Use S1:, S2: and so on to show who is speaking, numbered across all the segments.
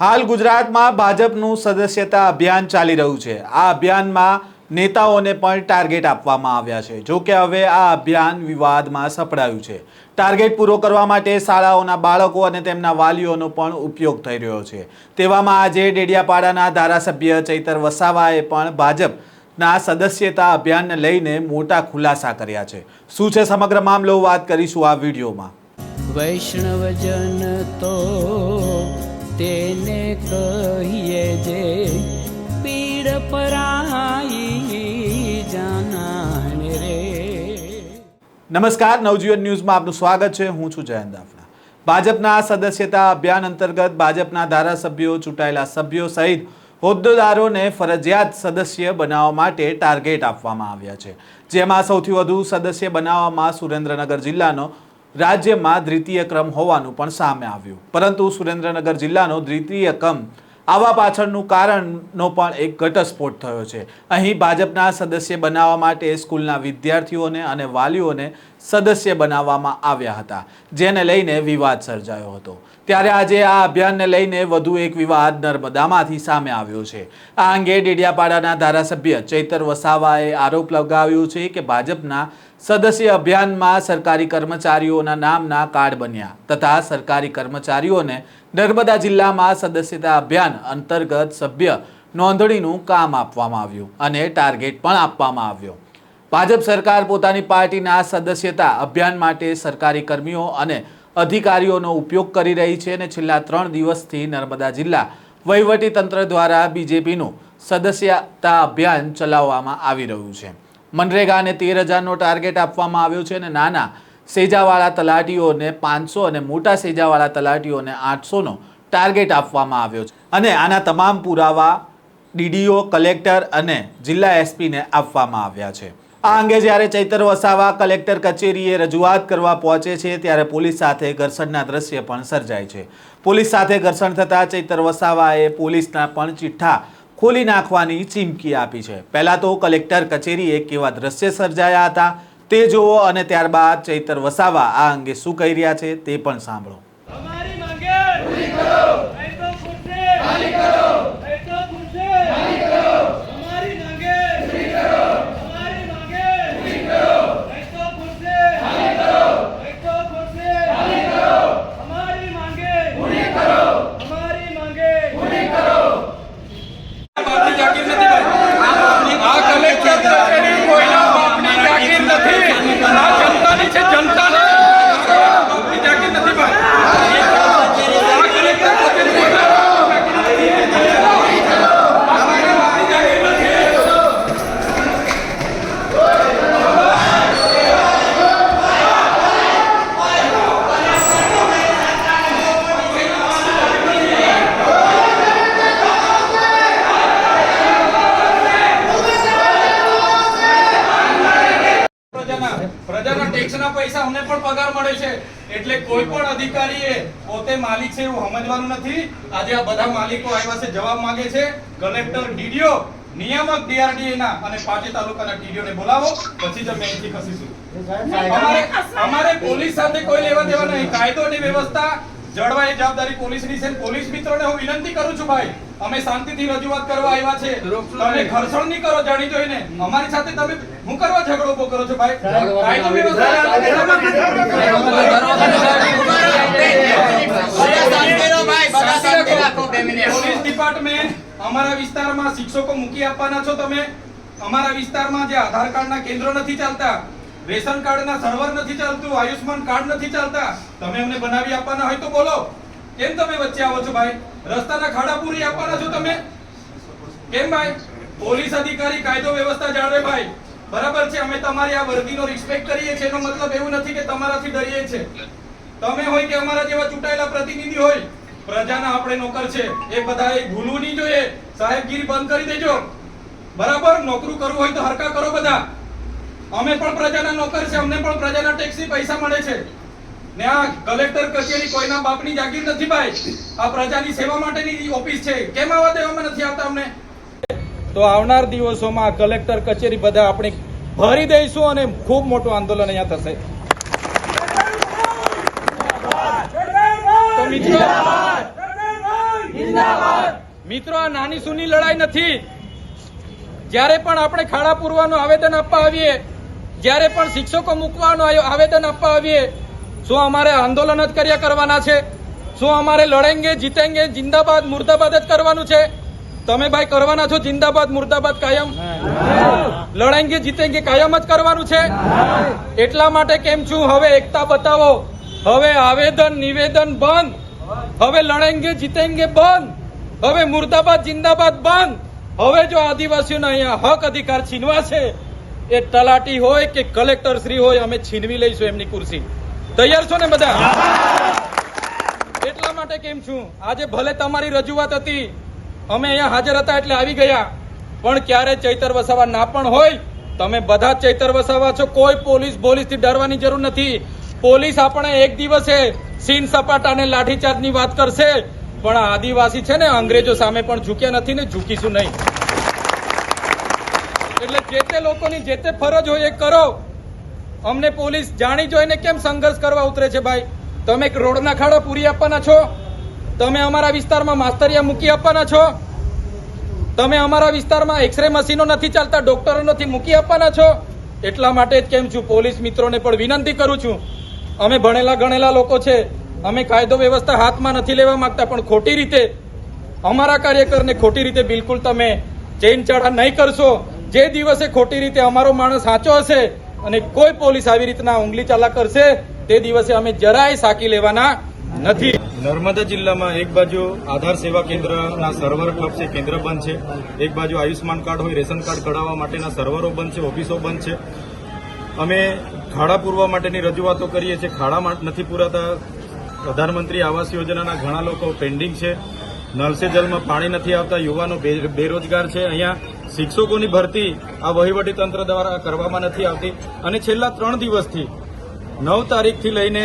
S1: હાલ ગુજરાતમાં ભાજપનું સદસ્યતા અભિયાન ચાલી રહ્યું છે. આ અભિયાનમાં નેતાઓને પણ ટાર્ગેટ આપવામાં આવ્યા છે. જો કે હવે આ અભિયાન વિવાદમાં સપડાયું છે. ટાર્ગેટ પૂરો કરવા માટે શાળાઓના બાળકો અને તેમના વાલીઓનો પણ ઉપયોગ થઈ રહ્યો છે. તેવામાં આજે ડેડિયાપાડાના ધારાસભ્ય ચૈતર વસાવાએ પણ ભાજપના સદસ્યતા અભિયાનને લઈને મોટા ખુલાસા કર્યા છે. શું છે સમગ્ર મામલો? વાત કરીશું આ વિડીયોમાં.
S2: વૈષ્ણવજન તેને કહીએ જે પીડ પરાઈ જાનાને રે.
S1: નમસ્કાર, નવજીવન ન્યૂઝમાં આપનું સ્વાગત છે. હું છું જયંત દાફડા. ભાજપના સદસ્યતા અભિયાન અંતર્ગત ભાજપના ધારાસભ્યો, ચૂંટાયેલા સભ્યો સહિત હોદ્દેદારોને ફરજિયાત સદસ્ય બનાવવા માટે ટાર્ગેટ આપવામાં આવ્યા છે. જેમાં સૌથી વધુ સદસ્ય બનાવવામાં સુરેન્દ્રનગર જિલ્લાનો રાજ્યમાં દ્વિતીય ક્રમ હોવાનું પણ સામે આવ્યું. પરંતુ સુરેન્દ્રનગર જિલ્લાનો દ્વિતીય ક્રમ આવા પાછળનું કારણનો પણ એક ઘટસ્ફોટ થયો છે. અહીં ભાજપના સદસ્ય બનાવવા માટે સ્કૂલના વિદ્યાર્થીઓને અને વાલીઓને સદસ્ય બનાવવામાં આવ્યા હતા, જેને લઈને વિવાદ સર્જાયો હતો. ત્યારે આજે આ અભિયાનને લઈને વધુ એક વિવાદ નર્મદામાંથી સામે આવ્યો છે. આ અંગે ડેડિયાપાડાના ધારાસભ્ય ચૈતર વસાવાએ આરોપ લગાવ્યો છે કે ભાજપના સદસ્ય અભિયાનમાં સરકારી કર્મચારીઓના નામના કાર્ડ બન્યા તથા સરકારી કર્મચારીઓને નર્મદા જિલ્લામાં સદસ્યતા અભિયાન અંતર્ગત સભ્ય નોંધણીનું કામ આપવામાં આવ્યું અને ટાર્ગેટ પણ આપવામાં આવ્યો. ભાજપ સરકાર પોતાની પાર્ટીના સદસ્યતા અભિયાન માટે સરકારી કર્મીઓ અને અધિકારીઓનો ઉપયોગ કરી રહી છે અને છેલ્લા ત્રણ દિવસથી નર્મદા જિલ્લા વહીવટી તંત્ર દ્વારા બીજેપીનું સદસ્યતા અભિયાન ચલાવવામાં આવી રહ્યું છે. મનરેગાને તેર હજારનો ટાર્ગેટ આપવામાં આવ્યો છે અને નાના સેજાવાળા તલાટીઓને પાંચસો અને મોટા સેજાવાળા તલાટીઓને આઠસોનો ટાર્ગેટ આપવામાં આવ્યો છે. અને આના તમામ પુરાવા ડીડીઓ, કલેક્ટર અને જિલ્લા એસપીને આપવામાં આવ્યા છે. આ અંગે જ્યારે ચૈતર વસાવા કલેક્ટર કચેરીએ રજૂઆત કરવા પહોંચે છે, ત્યારે પોલીસ સાથે ઘર્ષણના દ્રશ્ય પણ સર્જાય છે. પોલીસ સાથે ઘર્ષણ થતાં ચૈતર વસાવાએ પોલીસના પણ ચિઠ્ઠા ખોલી નાખવાની ચીમકી આપી છે. પહેલાં તો કલેક્ટર કચેરીએ કેવા દ્રશ્ય સર્જાયા હતા, તે જુઓ અને ત્યારબાદ ચૈતર વસાવા આ અંગે શું કહી રહ્યા છે તે પણ સાંભળો.
S3: અમારી માંગે ટેક્સના પૈસા અમને પણ પગાર મળે છે. એટલે કોઈ પણ અધિકારીએ પોતે માલિક છે એવું સમજવાનું નથી. આજે આ બધા માલિકો આવ્યા છે જવાબ માંગે છે. કલેક્ટર ડીડીઓ નિયામક ડીઆરડીએ ના અને પાટી તાલુકાના ડીડીઓ ને બોલાવો. પછી જ અમે અહીંથી ખસીશું. અમારે અમારે પોલીસ સાથે કોઈ લેવા દેવા નહીં. કાયદો ની વ્યવસ્થા જળવાય એ જવાબદારી પોલીસની છે પોલીસ મિત્રોને હું વિનંતી કરું છું ભાઈ અમે શાંતિથી રજૂઆત કરવા આવ્યા છે. તમે ઘર્ષણ નહીં કરો જાણી જોઈને. અમારી સાથે તમે હું કરવા ઝઘડો ઊભો કરો છો ભાઈ? કાયદો વ્યવસ્થા પોલીસ ડિપાર્ટમેન્ટ અમારા વિસ્તારમાં શિક્ષકો મૂકી આપવાના છો તમે. અમારા વિસ્તારમાં જે આધાર કાર્ડના કેન્દ્રો નથી ચાલતા રેશન કાર્ડના સર્વર નથી ચાલતું આયુષ્માન કાર્ડ નથી ચાલતા તમે અમને બનાવી આપવાના હોય તો બોલો. કેમ તમે વચ્ચે આવો છો ભાઈ? રસ્તાના ખાડા પૂરી આપવાના છો તમે? કેમ ભાઈ? પોલીસ અધિકારી કાયદો વ્યવસ્થા જાળવે ભાઈ. બરાબર છે, અમે તમારી આ વર્દીનો રિસ્પેક્ટ કરીએ છીએ. એનો મતલબ એવું નથી કે તમારાથી ડરીએ છે તમે હોય કે અમારા જેવા ચૂંટાયેલા પ્રતિનિધિ હોય, પ્રજાના આપણે નોકર છે. એ બધાએ ભૂલવું નહીં જોઈએ. સાહેબગીરી બંધ કરી દેજો. બરાબર? નોકરું કરવું હોય તો હરકા કરો બધા. અમે પણ પ્રજાના નોકર છે. અમને પણ પ્રજાના ટેક્સી પૈસા મળે છે. ને આ કલેક્ટર કચેરી કોઈના બાપની જાગીર નથી, ભાઈ. આ પ્રજાની સેવા માટેની ઓફિસ છે. કેમ આવવા દેવામાં નથી આવતા અમને? તો આવનાર દિવસોમાં કલેક્ટર કચેરી બધા આપણે ભરી દઈશું અને ખૂબ મોટું આંદોલન અહીંયા થશે. મિત્રો
S4: આ નાની સુની લડાઈ નથી. જ્યારે પણ આપણે ખાડા પૂરવાનું આવેદન આપવા આવીએ, જ્યારે પણ શિક્ષકો મૂકવાનું આવેદન આપવા આવીએ, શું અમારે આંદોલન જ કર્યા કરવાના છે? શું અમારે લડેંગે, જીતેંગે, જિંદાબાદ, મુર્દાબાદ જ કરવાનું છે? તમે ભાઈ કરવાના છો જિંદાબાદ, મુર્દાબાદ કાયમ? લડેંગે જીતેંગે કાયમ જ કરવાનું છે? એટલા માટે કેમ છું? હવે એકતા બતાવો. હવે આવેદન, નિવેદન બંધ. હવે લડેંગે જીતેંગે બંધ. હવે મુર્દાબાદ, જિંદાબાદ બંધ. હવે જો આદિવાસીઓના અહીંયા હક અધિકાર છીનવા છે, એ તલાટી હોય કે કલેક્ટર શ્રી હોય, અમે છીનવી લઈશું એમની કુર્સી. તૈયાર છો ને બધા? એટલા માટે કેમ છું? આજે ભલે તમારી રજૂઆત હતી અમે અહીંયા હાજર હતા એટલે આવી ગયા. પણ ક્યારે ચૈતર વસાવા ના પણ હોય, તમે બધા ચૈતર વસાવા છો, કોઈ પોલીસ પોલીસથી ડરવાની જરૂર નથી. પોલીસ આપણે એક દિવસે સીન સપાટા અને લાઠીચાર્જની વાત કરશે. પણ આદિવાસી છે ને, અંગ્રેજો સામે પણ ઝૂક્યા નથી ને, ઝૂકીશું નહીં. એટલે જે તે લોકોની જે તે ફરજ હોય એ કરો. અમને પોલીસ જાણી જોઈને કેમ સંઘર્ષ કરવા ઉતરે છે ભાઈ? તમે એક રોડના ખાડા પૂરી આપવાના છો? તમે અમારા વિસ્તારમાં માસ્તરિયા મૂકી આપવાના છો? તમે અમારા વિસ્તારમાં એક્સરે મશીનો નથી ચાલતા, ડોક્ટરો નથી મૂકી આપવાના છો? એટલા માટે જ કેમ છું? પોલીસ મિત્રોને પણ વિનંતી કરું છું. અમે ભણેલા ગણેલા લોકો છે. અમે કાયદો વ્યવસ્થા હાથમાં નથી લેવા માંગતા, પણ ખોટી રીતે, અમારા કાર્યકરને ખોટી રીતે બિલકુલ તમે ચેન ચડા નહીં કરશો. જે દિવસે ખોટી રીતે અમારો માણસ સાચો હશે અને કોઈ પોલીસ આવી રીતના ઉંગલી ચાલા કરશે, તે દિવસે અમે જરાય સાકી લેવાના નથી.
S3: નર્મદા જિલ્લામાં એક બાજુ આધાર સેવા કેન્દ્રના સર્વર ક્લબ છે, કેન્દ્ર બંધ છે. એક બાજુ આયુષ્માન કાર્ડ હોય, રેશન કાર્ડ કઢાવવા માટેના સર્વરો બંધ છે, ઓફિસો બંધ છે. અમે ખાડા પૂરવા માટેની રજૂઆતો કરીએ છીએ. ખાડા નથી પૂરાતા. પ્રધાનમંત્રી આવાસ યોજનાના ઘણા લોકો પેન્ડિંગ છે. નલ જલમાં પાણી નથી આવતા. યુવાનો બેરોજગાર છે. અહીંયા શિક્ષકોની ભરતી આ વહીવટી તંત્ર દ્વારા કરવામાં નથી આવતી. અને છેલ્લા ત્રણ દિવસથી નવ તારીખથી લઈને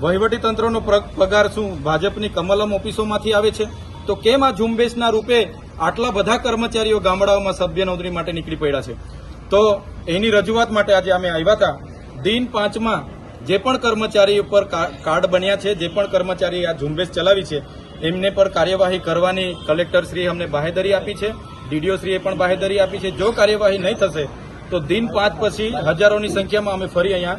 S3: વહીવટી તંત્રનો પ્ર- પગાર શું? ભાજપની કમલમ ઓફિસોમાંથી આવે છે? તો કેમ આ ઝુંબેશના રૂપે આટલા બધા કર્મચારીઓ ગામડાઓમાં સભ્ય નોંધણી માટે નીકળી પડ્યા છે? તો એની રજૂઆત માટે આજે અમે આવ્યા હતા. દિન પાંચમાં જે પણ કર્મચારી ઉપર કાર્ડ બન્યા છે, જે પણ કર્મચારી આ ઝુંબેશ ચલાવી છે, એમને પર કાર્યવાહી કરવાની કલેક્ટરશ્રીએ અમને બાહેધરી આપી છે ડીડીઓ શ્રીએ પણ બાહેધરી આપી છે. જો કાર્યવાહી નહીં થશે, તો દિન પાંચ પછી હજારોની સંખ્યામાં અમે ફરી અહીંયા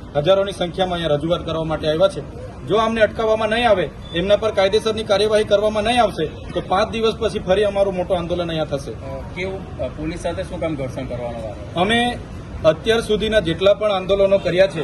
S3: હજારોની સંખ્યામાં અહીંયા રજૂઆત કરવા માટે આવ્યા છે. જો અમને અટકાવવામાં નહીં આવે એમના પર કાયદેસરની કાર્યવાહી કરવામાં નહીં આવશે તો પાંચ દિવસ પછી ફરી અમારું મોટું આંદોલન અહીંયા થશે.
S5: કેવું પોલીસ સાથે શું કામ ઘર્ષણ કરવાનો
S3: અમે અત્યાર સુધીના જેટલા પણ આંદોલનો કર્યા છે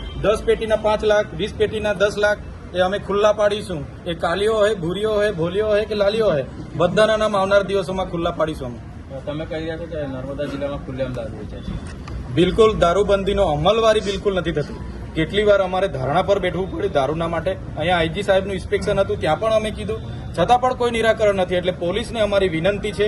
S3: દસ પેટીના પાંચ લાખ વીસ પેટીના દસ લાખ એ અમે ખુલ્લા પાડીશું. એ કાલીઓ હોય ભૂરીઓ હોય ભોલીઓ હોય કે લાલીઓ હોય બધાના નામ આવનાર દિવસોમાં ખુલ્લા પાડીશું અમે.
S5: તમે કહી રહ્યા છો કે નર્મદા જિલ્લામાં ખુલ્લેઆમ દારૂ વેચાય
S3: બિલકુલ દારૂબંધીનો અમલવારી બિલકુલ નથી થતી. કેટલી વાર અમારે ધારણા પર બેઠવું પડ્યું દારૂના માટે. અહીંયા આઈજી સાહેબનું ઇન્સ્પેક્શન હતું ત્યાં પણ અમે કીધું. છતાં પણ કોઈ નિરાકરણ નથી એટલે પોલીસને અમારી વિનંતી છે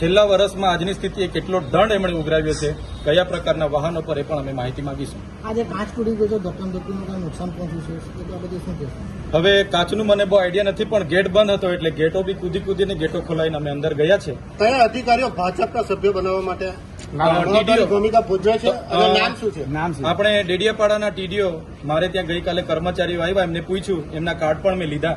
S3: છેલ્લા વર્ષમાં આજની સ્થિતિએ કેટલો દંડ એમણે ઉઘરાવ્યો છે કયા પ્રકારના વાહનો પર એ પણ અમે માહિતી માંગીશું.
S6: આજે કાચ તૂટી ગયો છે ધક્કમ ધક્કીનું નુકસાન પહોંચ્યું છે શું
S3: હવે કાચનું મને બહુ આઈડિયા નથી પણ ગેટ બંધ હતો એટલે ગેટો બી કૂદી કૂદીને ગેટો ખોલાવીને અમે અંદર ગયા છે.
S7: કયા અધિકારીઓ ભાજપના સભ્યો બનાવવા માટે
S3: આપણે ડેડિયાપાડાના ટીડીઓ મારે ત્યાં ગઈકાલે કર્મચારીઓ આવ્યા એમને પૂછ્યું એમના કાર્ડ પણ મેં લીધા.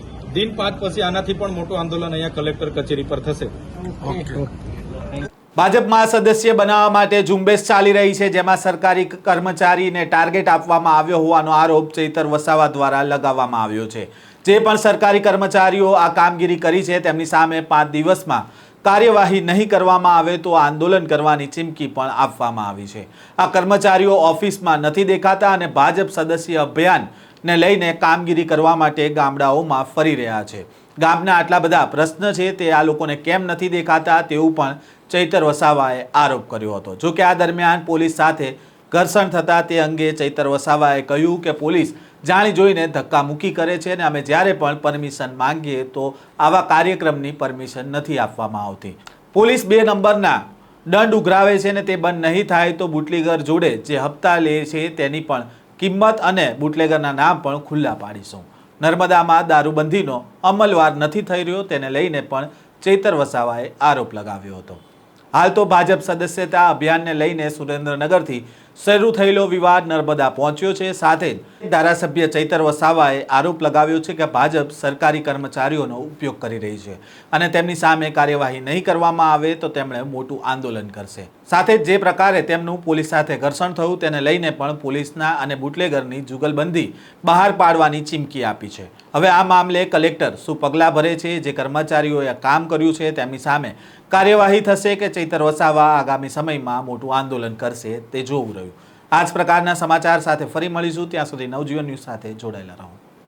S3: દિન પાંચ પછી આનાથી પણ મોટું આંદોલન અહીંયા કલેક્ટર કચેરી પર થશે.
S1: ભાજપમાં સદસ્ય બનાવવા માટે ઝુંબેશ ચાલી રહી છે જેમાં સરકારી કર્મચારીને ટાર્ગેટ આપવામાં આવ્યો હોવાનો આરોપ ચૈતર વસાવા દ્વારા લગાવવામાં આવ્યો છે. જે પણ સરકારી કર્મચારીઓ આ કામગીરી કરી છે તેમની સામે પાંચ દિવસમાં કાર્યવાહી નહીં કરવામાં આવે તો આંદોલન કરવાની ચીમકી પણ આપવામાં આવી છે. આ કર્મચારીઓ ઓફિસમાં નથી દેખાતા અને ભાજપ સદસ્ય અભિયાનને લઈને કામગીરી કરવા માટે ગામડાઓમાં ફરી રહ્યા છે. ગામના આટલા બધા પ્રશ્ન છે તે આ લોકોને કેમ નથી દેખાતા તેવું પણ ચૈતર વસાવાએ આરોપ કર્યો હતો. જો કે આ દરમિયાન પોલીસ સાથે ઘર્ષણ થતા તે અંગે ચૈતર વસાવાએ કહ્યું કે પોલીસ જાણી જોઈને ધક્કા મૂકી કરે છે અને અમે જ્યારે પણ પરમિશન માંગીએ તો આવા કાર્યક્રમની પરમિશન નથી આપવામાં આવતી. પોલીસ બે નંબરના દંડ ઉઘરાવે છે ને તે બંધ નહીં થાય તો બુટલીગર જોડે જે હપ્તા લે છે તેની પણ કિંમત અને બુટલેગરના નામ પણ ખુલ્લા પાડીશું. નર્મદામાં દારૂબંધીનો અમલવાર નથી થઈ રહ્યો તેને લઈને પણ ચેતર વસાવાએ આરોપ લગાવ્યો હતો. હાલ તો ભાજપ સદસ્યતા અભિયાનને લઈને સુરેન્દ્રનગરથી શરૂ થયેલો વિવાદ નર્મદા પહોંચ્યો છે. સાથે જ ધારાસભ્ય ચૈતર વસાવાએ આરોપ લગાવ્યો છે કે ભાજપ સરકારી કર્મચારીઓનો ઉપયોગ કરી રહી છે અને તેમની સામે કાર્યવાહી નહીં કરવામાં આવે તો તેમણે મોટું આંદોલન કરશે. સાથે જ પ્રકારે તેમનું પોલીસ સાથે ઘર્ષણ થયું તેને લઈને પણ પોલીસના અને બુટલેગરની જુગલબંધી બહાર પાડવાની ચીમકી આપી છે. હવે આ મામલે કલેક્ટર શું પગલાં ભરે છે? જે કર્મચારીઓએ કામ કર્યું છે તેમની સામે કાર્યવાહી થશે કે ચૈતર વસાવા આગામી સમયમાં મોટું આંદોલન કરશે તે જોવું રહ્યું. આ જ પ્રકારના સમાચાર સાથે ફરી મળીશું. ત્યાં સુધી નવજીવન ન્યૂઝ સાથે જોડાયેલા રહો.